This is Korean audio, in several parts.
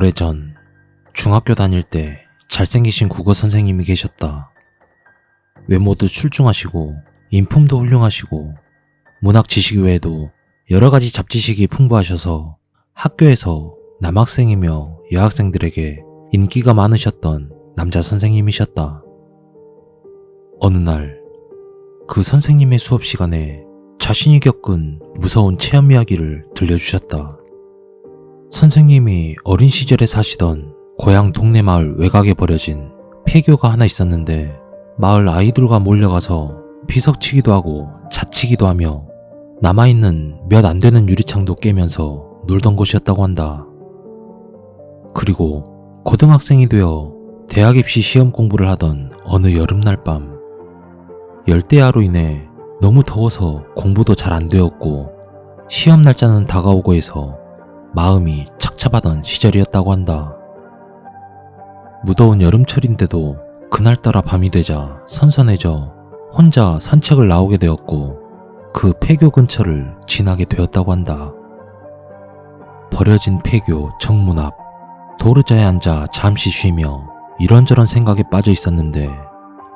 오래전 중학교 다닐 때 잘생기신 국어 선생님이 계셨다. 외모도 출중하시고 인품도 훌륭하시고 문학 지식 외에도 여러 가지 잡지식이 풍부하셔서 학교에서 남학생이며 여학생들에게 인기가 많으셨던 남자 선생님이셨다. 어느 날 그 선생님의 수업 시간에 자신이 겪은 무서운 체험 이야기를 들려주셨다. 선생님이 어린 시절에 사시던 고향 동네 마을 외곽에 버려진 폐교가 하나 있었는데 마을 아이들과 몰려가서 비석치기도 하고 자치기도 하며 남아있는 몇 안 되는 유리창도 깨면서 놀던 곳이었다고 한다. 그리고 고등학생이 되어 대학 입시 시험 공부를 하던 어느 여름날 밤 열대야로 인해 너무 더워서 공부도 잘 안 되었고 시험 날짜는 다가오고 해서 마음이 착잡하던 시절이었다고 한다. 무더운 여름철인데도 그날따라 밤이 되자 선선해져 혼자 산책을 나오게 되었고 그 폐교 근처를 지나게 되었다고 한다. 버려진 폐교 정문 앞 도르자에 앉아 잠시 쉬며 이런저런 생각에 빠져 있었는데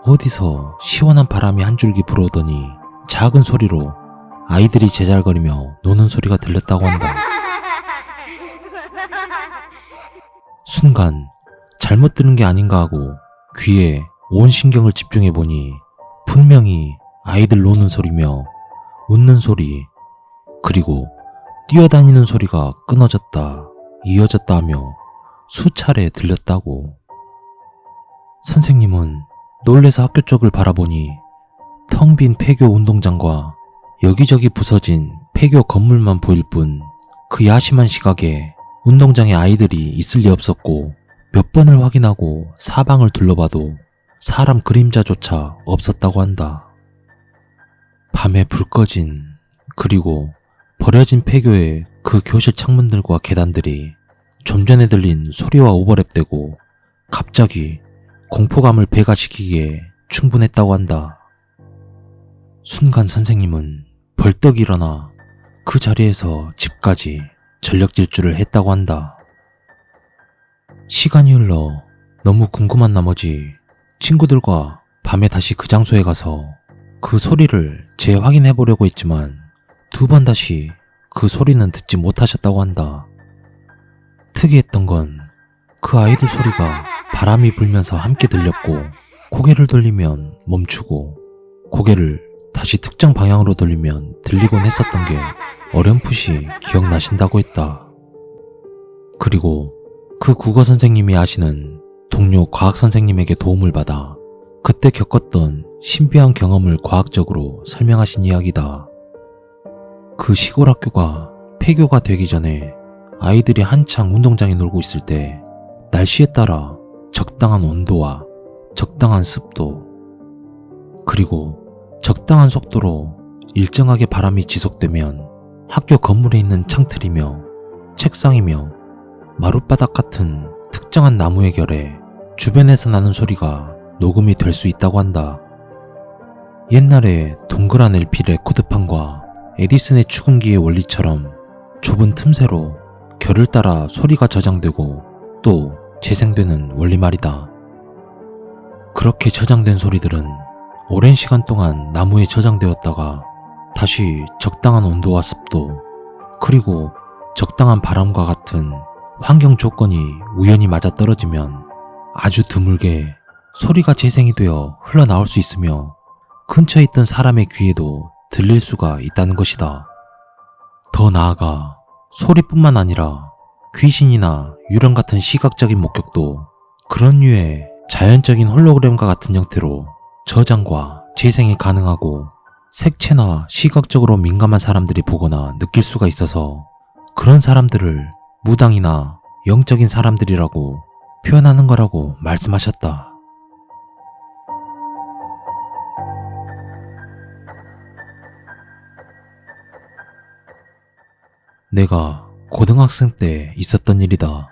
어디서 시원한 바람이 한 줄기 불어오더니 작은 소리로 아이들이 제잘거리며 노는 소리가 들렸다고 한다. 순간 잘못 들은 게 아닌가 하고 귀에 온 신경을 집중해 보니 분명히 아이들 노는 소리며 웃는 소리 그리고 뛰어다니는 소리가 끊어졌다 이어졌다 하며 수차례 들렸다고. 선생님은 놀래서 학교 쪽을 바라보니 텅 빈 폐교 운동장과 여기저기 부서진 폐교 건물만 보일 뿐 그 야심한 시각에 운동장에 아이들이 있을 리 없었고 몇 번을 확인하고 사방을 둘러봐도 사람 그림자조차 없었다고 한다. 밤에 불 꺼진 그리고 버려진 폐교의 그 교실 창문들과 계단들이 좀 전에 들린 소리와 오버랩되고 갑자기 공포감을 배가시키기에 충분했다고 한다. 순간 선생님은 벌떡 일어나 그 자리에서 집까지 전력 질주를 했다고 한다. 시간이 흘러 너무 궁금한 나머지 친구들과 밤에 다시 그 장소에 가서 그 소리를 재확인해 보려고 했지만 두 번 다시 그 소리는 듣지 못하셨다고 한다. 특이했던 건 그 아이들 소리가 바람이 불면서 함께 들렸고 고개를 돌리면 멈추고 고개를 다시 특정 방향으로 돌리면 들리곤 했었던 게 어렴풋이 기억나신다고 했다. 그리고 그 국어 선생님이 아시는 동료 과학 선생님에게 도움을 받아 그때 겪었던 신비한 경험을 과학적으로 설명하신 이야기다. 그 시골 학교가 폐교가 되기 전에 아이들이 한창 운동장에 놀고 있을 때 날씨에 따라 적당한 온도와 적당한 습도 그리고 적당한 속도로 일정하게 바람이 지속되면 학교 건물에 있는 창틀이며 책상이며 마룻바닥 같은 특정한 나무의 결에 주변에서 나는 소리가 녹음이 될 수 있다고 한다. 옛날에 동그란 LP 레코드판과 에디슨의 축음기의 원리처럼 좁은 틈새로 결을 따라 소리가 저장되고 또 재생되는 원리 말이다. 그렇게 저장된 소리들은 오랜 시간 동안 나무에 저장되었다가 다시 적당한 온도와 습도, 그리고 적당한 바람과 같은 환경 조건이 우연히 맞아 떨어지면 아주 드물게 소리가 재생이 되어 흘러나올 수 있으며 근처에 있던 사람의 귀에도 들릴 수가 있다는 것이다. 더 나아가 소리뿐만 아니라 귀신이나 유령 같은 시각적인 목격도 그런 류의 자연적인 홀로그램과 같은 형태로 저장과 재생이 가능하고 색채나 시각적으로 민감한 사람들이 보거나 느낄 수가 있어서 그런 사람들을 무당이나 영적인 사람들이라고 표현하는 거라고 말씀하셨다. 내가 고등학생 때 있었던 일이다.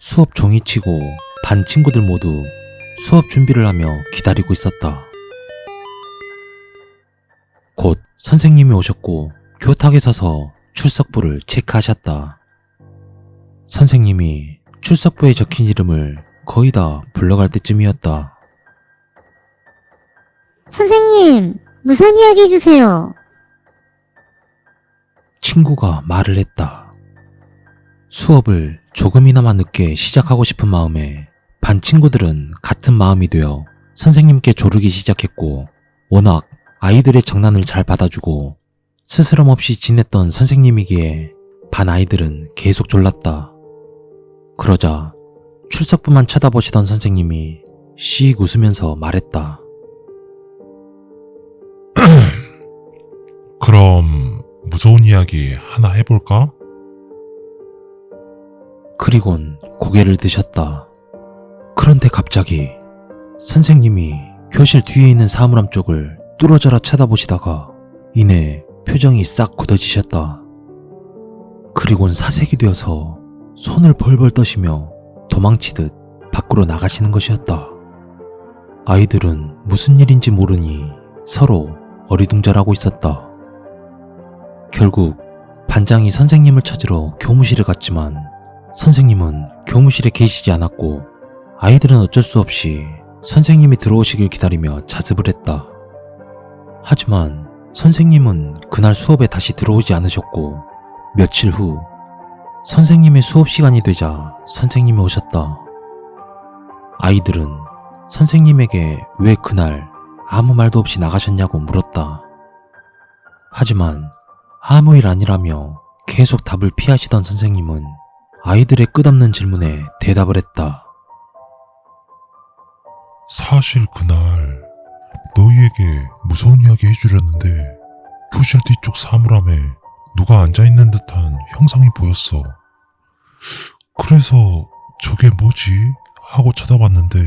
수업 종이 치고 반 친구들 모두 수업 준비를 하며 기다리고 있었다. 선생님이 오셨고 교탁에 서서 출석부를 체크하셨다. 선생님이 출석부에 적힌 이름을 거의 다 불러갈 때쯤이었다. 선생님, 무슨 이야기 해주세요. 친구가 말을 했다. 수업을 조금이나마 늦게 시작하고 싶은 마음에 반 친구들은 같은 마음이 되어 선생님께 조르기 시작했고 워낙 아이들의 장난을 잘 받아주고 스스럼 없이 지냈던 선생님이기에 반 아이들은 계속 졸랐다. 그러자 출석부만 쳐다보시던 선생님이 씩 웃으면서 말했다. 그럼 무서운 이야기 하나 해볼까? 그리곤 고개를 드셨다. 그런데 갑자기 선생님이 교실 뒤에 있는 사물함 쪽을 뚫어져라 쳐다보시다가 이내 표정이 싹 굳어지셨다. 그리곤 사색이 되어서 손을 벌벌 떠시며 도망치듯 밖으로 나가시는 것이었다. 아이들은 무슨 일인지 모르니 서로 어리둥절하고 있었다. 결국 반장이 선생님을 찾으러 교무실에 갔지만 선생님은 교무실에 계시지 않았고 아이들은 어쩔 수 없이 선생님이 들어오시길 기다리며 자습을 했다. 하지만 선생님은 그날 수업에 다시 들어오지 않으셨고 며칠 후 선생님의 수업 시간이 되자 선생님이 오셨다. 아이들은 선생님에게 왜 그날 아무 말도 없이 나가셨냐고 물었다. 하지만 아무 일 아니라며 계속 답을 피하시던 선생님은 아이들의 끝없는 질문에 대답을 했다. 사실 그날 무서운 이야기 해주려는데 교실 뒤쪽 사물함에 누가 앉아있는 듯한 형상이 보였어. 그래서 저게 뭐지? 하고 쳐다봤는데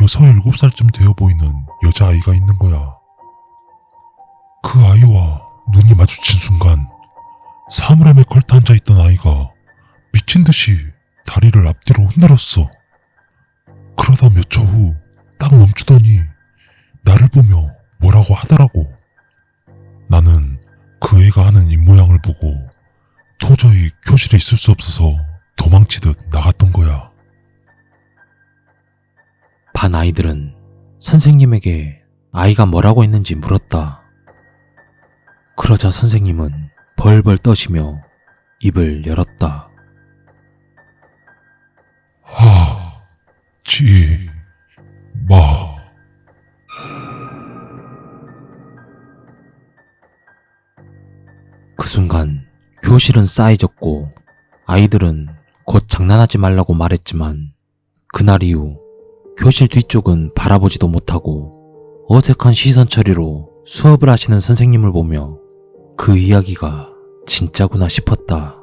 여섯 일곱 살쯤 되어 보이는 여자아이가 있는 거야. 그 아이와 눈이 마주친 순간 사물함에 걸터 앉아 있던 아이가 미친 듯이 다리를 앞뒤로 흔들었어. 그러다 몇 초 후 딱 멈추더니 나를 보며 뭐라고 하더라고. 나는 그 애가 하는 입모양을 보고 도저히 교실에 있을 수 없어서 도망치듯 나갔던 거야. 반 아이들은 선생님에게 아이가 뭐라고 했는지 물었다. 그러자 선생님은 벌벌 떠시며 입을 열었다. 하, 지, 마. 순간 교실은 싸해졌고 아이들은 곧 장난하지 말라고 말했지만 그날 이후 교실 뒤쪽은 바라보지도 못하고 어색한 시선 처리로 수업을 하시는 선생님을 보며 그 이야기가 진짜구나 싶었다.